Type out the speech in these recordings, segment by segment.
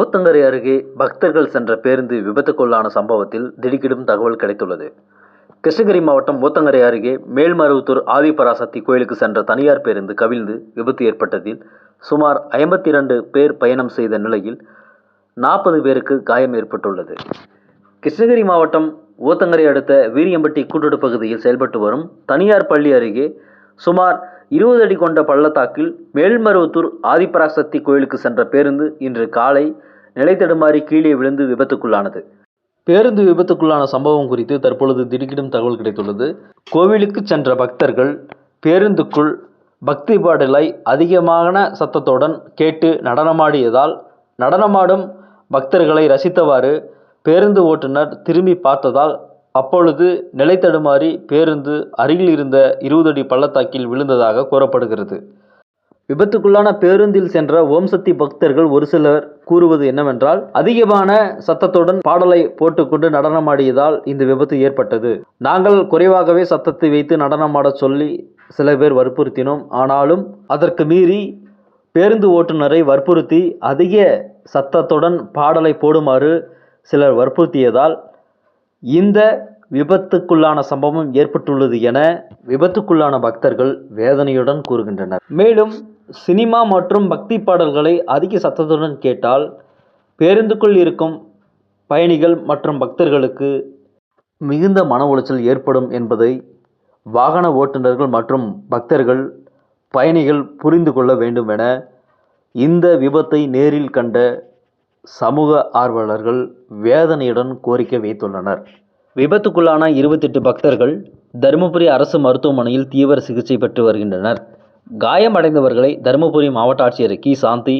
ஊத்தங்கரை அருகே பக்தர்கள் சென்ற பேருந்து விபத்துக்குள்ளான சம்பவத்தில் திடுக்கிடும் தகவல் கிடைத்துள்ளது. கிருஷ்ணகிரி மாவட்டம் ஊத்தங்கரை அருகே மேல்மருவத்தூர் ஆதிபராசக்தி கோயிலுக்கு சென்ற தனியார் பேருந்து கவிழ்ந்து விபத்து ஏற்பட்டதில் சுமார் ஐம்பத்தி இரண்டு பேர் பயணம் செய்த நிலையில் நாற்பது பேருக்கு காயம் ஏற்பட்டுள்ளது. கிருஷ்ணகிரி மாவட்டம் ஊத்தங்கரை அடுத்த வீரியம்பட்டி கூட்டுடு பகுதியில் செயல்பட்டு வரும் தனியார் பள்ளி அருகே சுமார் இருபது அடி கொண்ட பள்ளத்தாக்கில் மேல்மருவத்தூர் ஆதிபராசக்தி கோயிலுக்கு சென்ற பேருந்து இன்று காலை நிலை தடுமாறி கீழே விழுந்து விபத்துக்குள்ளானது. பேருந்து விபத்துக்குள்ளான சம்பவம் குறித்து தற்பொழுது திடுக்கிடும் தகவல் கிடைத்துள்ளது. கோவிலுக்கு சென்ற பக்தர்கள் பேருந்துக்குள் பக்தி பாடலை அதிகமான சத்தத்துடன் கேட்டு நடனமாடியதால் நடனமாடும் பக்தர்களை ரசித்தவாறு பேருந்து ஓட்டுநர் திரும்பி பார்த்ததால் அப்பொழுது நிலைத்தடுமாறி பேருந்து அருகில் இருந்த இருபது அடி பள்ளத்தாக்கில் விழுந்ததாக கூறப்படுகிறது. விபத்துக்குள்ளான பேருந்தில் சென்ற ஓம் சக்தி பக்தர்கள் ஒரு சிலர் கூறுவது என்னவென்றால் அதிகமான சத்தத்துடன் பாடலை போட்டுக்கொண்டு நடனமாடியதால் இந்த விபத்து ஏற்பட்டது. நாங்கள் குறைவாகவே சத்தத்தை வைத்து நடனமாடச் சொல்லி சில பேர் வற்புறுத்தினோம். ஆனாலும் அதற்கு மீறி பேருந்து ஓட்டுநரை வற்புறுத்தி அதிக சத்தத்துடன் பாடலை போடுமாறு சிலர் வற்புறுத்தியதால் இந்த விபத்துக்குள்ளான சம்பவம் ஏற்பட்டுள்ளது என விபத்துக்குள்ளான பக்தர்கள் வேதனையுடன் கூறுகின்றனர். மேலும் சினிமா மற்றும் பக்தி பாடல்களை அதிக சத்தத்துடன் கேட்டால் பேருந்துக்குள் இருக்கும் பயணிகள் மற்றும் பக்தர்களுக்கு மிகுந்த மன உளைச்சல் ஏற்படும் என்பதை வாகன ஓட்டுநர்கள் மற்றும் பக்தர்கள் பயணிகள் புரிந்து கொள்ள வேண்டும் என இந்த விபத்தை நேரில் கண்ட சமூக ஆர்வலர்கள் வேதனையுடன் கோரிக்கை வைத்துள்ளனர். விபத்துக்குள்ளான இருபத்தெட்டு பக்தர்கள் தருமபுரி அரசு மருத்துவமனையில் தீவிர சிகிச்சை பெற்று வருகின்றனர். காயமடைந்தவர்களை தருமபுரி மாவட்ட ஆட்சியர் கி சாந்தி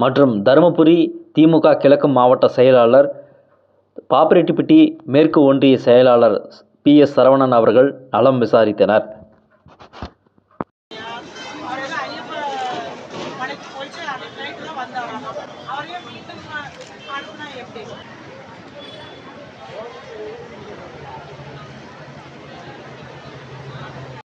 மற்றும் தருமபுரி திமுக கிழக்கு மாவட்ட செயலாளர் பாப்பிரெட்டிப்பட்டி மேற்கு ஒன்றிய செயலாளர் பி எஸ் சரவணன் அவர்கள் நலம் விசாரித்தனர். மலைக்கு போயிட்டு அன்றைக்கு நைட்டு தான் வந்தாங்க அவரையும் மீண்டும் அனுப்புனா எப்படி?